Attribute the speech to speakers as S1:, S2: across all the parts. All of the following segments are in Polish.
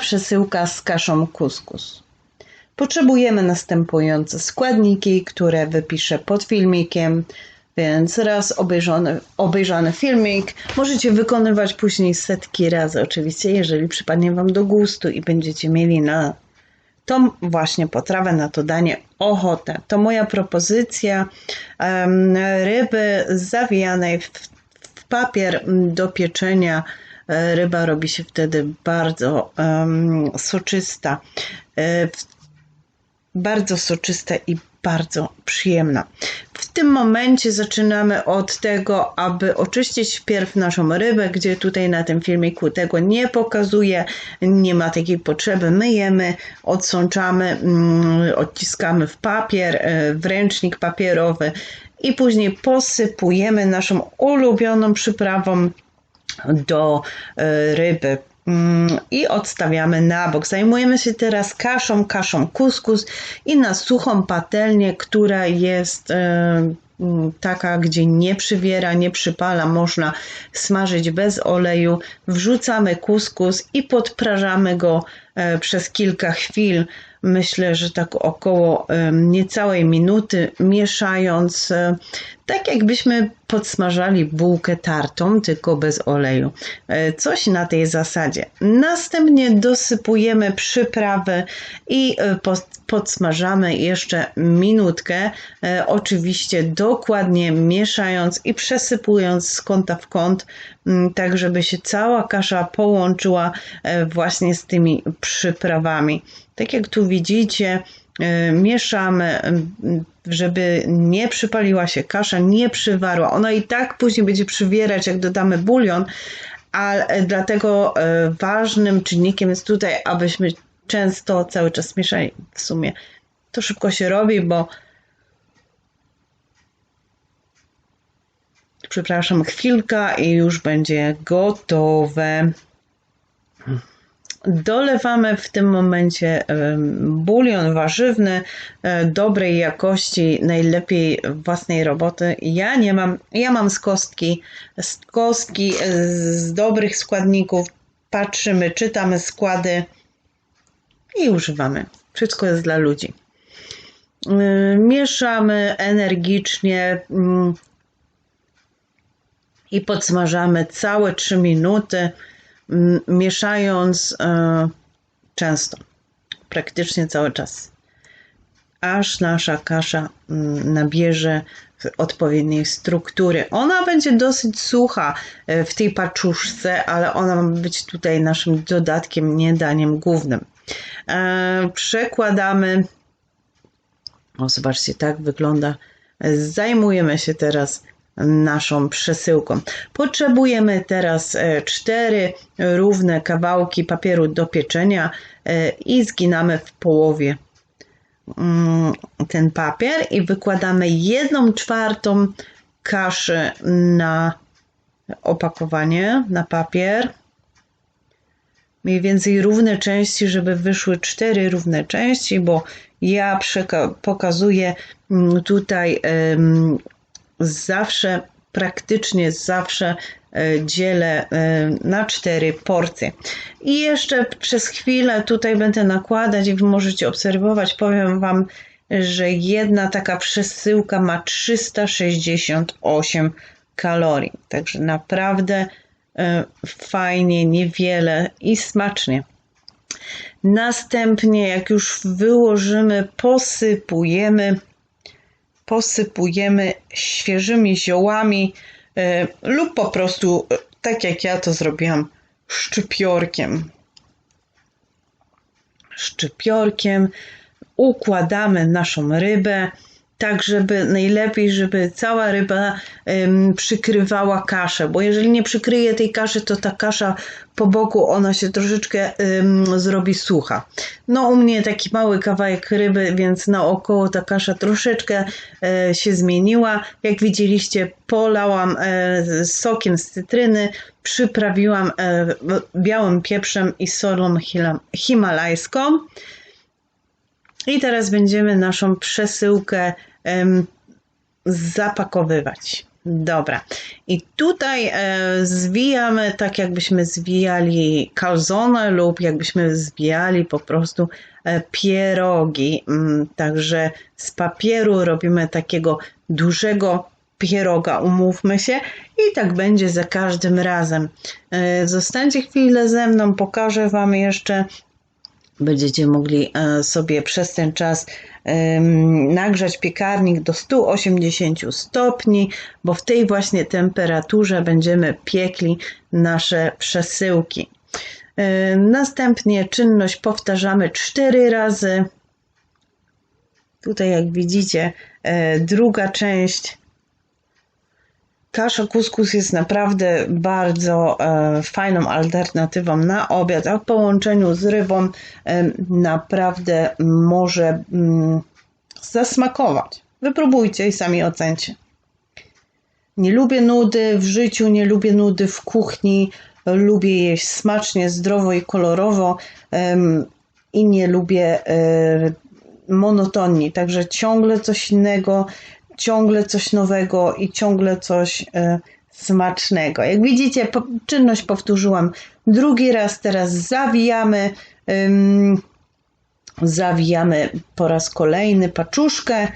S1: Przesyłka z kaszą kuskus. Potrzebujemy następujące składniki, które wypiszę pod filmikiem, więc raz obejrzany, obejrzany filmik możecie wykonywać później setki razy, oczywiście, jeżeli przypadnie Wam do gustu i będziecie mieli na tą właśnie potrawę, na to danie ochotę. To moja propozycja um, ryby zawijanej w, w papier do pieczenia ryba robi się wtedy bardzo um, soczysta. E, bardzo soczysta i bardzo przyjemna. W tym momencie zaczynamy od tego, aby oczyścić wpierw naszą rybę, gdzie tutaj na tym filmiku tego nie pokazuję, nie ma takiej potrzeby. Myjemy, odsączamy, mm, odciskamy w papier, e, w ręcznik papierowy i później posypujemy naszą ulubioną przyprawą do e, ryby mm, i odstawiamy na bok. Zajmujemy się teraz kaszą, kaszą kuskus i na suchą patelnię, która jest e, mm, taka, gdzie nie przywiera, nie przypala, można smażyć bez oleju. Wrzucamy kuskus i podprażamy go e, przez kilka chwil. Myślę, że tak około niecałej minuty, mieszając tak jakbyśmy podsmażali bułkę tartą, tylko bez oleju. E, coś na tej zasadzie. Następnie dosypujemy przyprawy i e, podsmażamy jeszcze minutkę, e, oczywiście dokładnie mieszając i przesypując z kąta w kąt, tak żeby się cała kasza połączyła właśnie z tymi przyprawami. Tak jak tu widzicie, E, mieszamy, żeby nie przypaliła się kasza, nie przywarła. Ona i tak później będzie przywierać, jak dodamy bulion, ale dlatego e, ważnym czynnikiem jest tutaj, abyśmy często cały czas mieszali. W sumie to szybko się robi, bo przepraszam, chwilka i już będzie gotowe. Dolewamy w tym momencie bulion warzywny e, dobrej jakości, najlepiej własnej roboty. Ja nie mam, ja mam z kostki, z kostki e, z dobrych składników. Patrzymy, czytamy składy i używamy. Wszystko jest dla ludzi. E, mieszamy energicznie mm, i podsmażamy całe 3 minuty mieszając e, często, praktycznie cały czas, aż nasza kasza nabierze odpowiedniej struktury. Ona będzie dosyć sucha e, w tej paczuszce, ale ona ma być tutaj naszym dodatkiem, nie daniem głównym. E, przekładamy. O, zobaczcie, tak wygląda. Zajmujemy się teraz naszą przesyłką. Potrzebujemy teraz e, cztery równe kawałki papieru do pieczenia e, i zginamy w połowie mm, ten papier i wykładamy jedną czwartą kaszy na opakowanie, na papier. Mniej więcej równe części, żeby wyszły cztery równe części, bo ja pokazuję mm, tutaj zawsze, praktycznie zawsze e, dzielę e, na cztery porcje. I jeszcze przez chwilę tutaj będę nakładać i możecie obserwować. Powiem Wam, że jedna taka przesyłka ma 368 kalorii. Także naprawdę e, fajnie, niewiele i smacznie. Następnie, jak już wyłożymy, posypujemy posypujemy świeżymi ziołami e, lub po prostu, e, tak jak ja to zrobiłam, szczypiorkiem. Szczypiorkiem układamy naszą rybę tak, żeby najlepiej, żeby cała ryba przykrywała kaszę, bo jeżeli nie przykryje tej kaszy, to ta kasza po boku, ona się troszeczkę zrobi sucha. No u mnie taki mały kawałek ryby, więc naokoło ta kasza troszeczkę e, się zmieniła. Jak widzieliście, polałam e, sokiem z cytryny, przyprawiłam e, białym pieprzem i solą himalajską. I teraz będziemy naszą przesyłkę zapakowywać. Dobra. I tutaj e, zwijamy tak, jakbyśmy zwijali calzone lub jakbyśmy zwijali po prostu e, pierogi. Mm, także z papieru robimy takiego dużego pieroga, umówmy się, i tak będzie za każdym razem. E, zostańcie chwilę ze mną, pokażę Wam jeszcze. Będziecie mogli e, sobie przez ten czas nagrzać piekarnik do 180 stopni, bo w tej właśnie temperaturze będziemy piekli nasze przesyłki. E, następnie czynność powtarzamy 4 razy. Tutaj, jak widzicie, druga część Kasza kuskus jest naprawdę bardzo e, fajną alternatywą na obiad, a w połączeniu z rybą e, naprawdę może mm, zasmakować. Wypróbujcie i sami ocencie. Nie lubię nudy w życiu, nie lubię nudy w kuchni. Lubię jeść smacznie, zdrowo i kolorowo i nie lubię e, monotonii. Także ciągle coś innego, ciągle coś nowego i ciągle coś e, smacznego. Jak widzicie, czynność powtórzyłam drugi raz, teraz zawijamy, zawijamy po raz kolejny paczuszkę.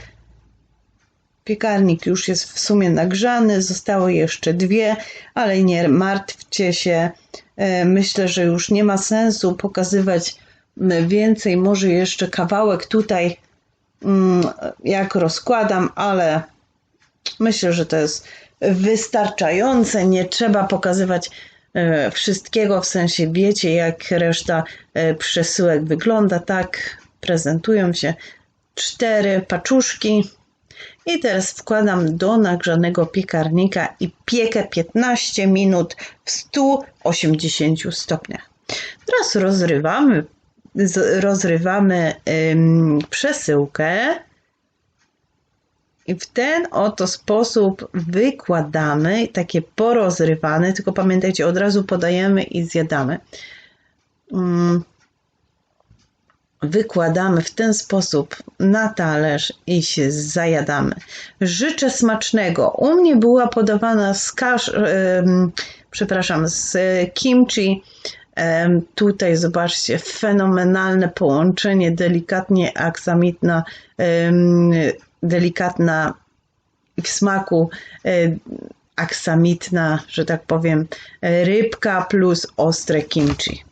S1: Piekarnik już jest w sumie nagrzany, zostały jeszcze dwie, ale nie martwcie się. E, myślę, że już nie ma sensu pokazywać więcej, może jeszcze kawałek tutaj jak rozkładam, ale myślę, że to jest wystarczające. Nie trzeba pokazywać e, wszystkiego, w sensie wiecie, jak reszta e, przesyłek wygląda. Tak prezentują się cztery paczuszki. I teraz wkładam do nagrzanego piekarnika i piekę 15 minut w 180 stopniach. Teraz rozrywamy rozrywamy przesyłkę i w ten oto sposób wykładamy takie porozrywane, tylko pamiętajcie, od razu podajemy i zjadamy. Wykładamy w ten sposób na talerz i się zajadamy. Życzę smacznego. U mnie była podawana z kasz, przepraszam, z kimchi Tutaj zobaczcie, fenomenalne połączenie, delikatnie aksamitna, delikatna w smaku aksamitna, że tak powiem, rybka plus ostre kimchi.